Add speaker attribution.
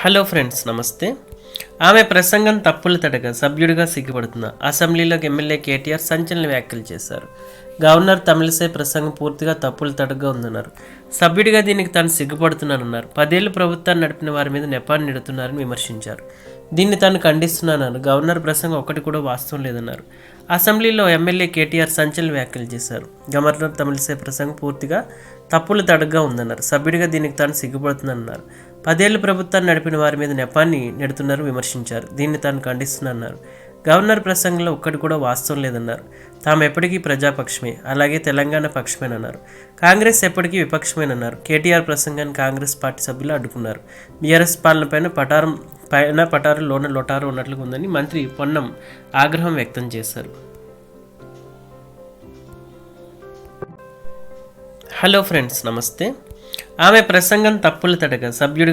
Speaker 1: Hello friends నమస్తే. ఆమె ప్రసంగం తప్పులు తడగా సభ్యుడిగా సిగ్గుపడుతున్న అసెంబ్లీలోకి ఎమ్మెల్యే కేటీఆర్ సంచలన వ్యాఖ్యలు చేశారు. గవర్నర్ తమిళసై ప్రసంగం పూర్తిగా తప్పులు తడగా ఉందన్నారు. సభ్యుడిగా దీనికి తాను సిగ్గుపడుతున్నానన్నారు. పదేళ్ళు ప్రభుత్వాన్ని నడిపిన వారి మీద నెపాన్ని నెడుతున్నారని విమర్శించారు. దీన్ని తాను ఖండిస్తున్నానన్నారు. గవర్నర్ ప్రసంగం ఒకటి కూడా వాస్తవం లేదన్నారు. అసెంబ్లీలో ఎమ్మెల్యే కేటీఆర్ సంచలన వ్యాఖ్యలు చేశారు. గవర్నర్ తమిళసై ప్రసంగం పూర్తిగా తప్పులు తడగ్గా ఉందన్నారు. సభ్యుడిగా దీనికి తాను సిగ్గుపడుతుందన్నారు పదేళ్ళు ప్రభుత్వాన్ని నడిపిన వారి మీద నెపాన్ని నెడుతున్నారు విమర్శించారు. దీన్ని తాను ఖండిస్తున్నారు గవర్నర్ ప్రసంగంలో ఒక్కటి కూడా వాస్తవం లేదన్నారు. తాము ఎప్పటికీ ప్రజాపక్షమే అలాగే తెలంగాణ పక్షమేనన్నారు. కాంగ్రెస్ ఎప్పటికీ విపక్షమేనన్నారు. కేటీఆర్ ప్రసంగాన్ని కాంగ్రెస్ పార్టీ సభ్యులు అడ్డుకున్నారు. బీఆర్ఎస్ పాలనపైన పటారం పైన పటారు లోన లొటారు ఉన్నట్లుగా ఉందని మంత్రి పొన్నం ఆగ్రహం వ్యక్తం చేశారు. హలో ఫ్రెండ్స్ నమస్తే. ఆమె ప్రసంగం తప్పుల తడక సభ్యుడి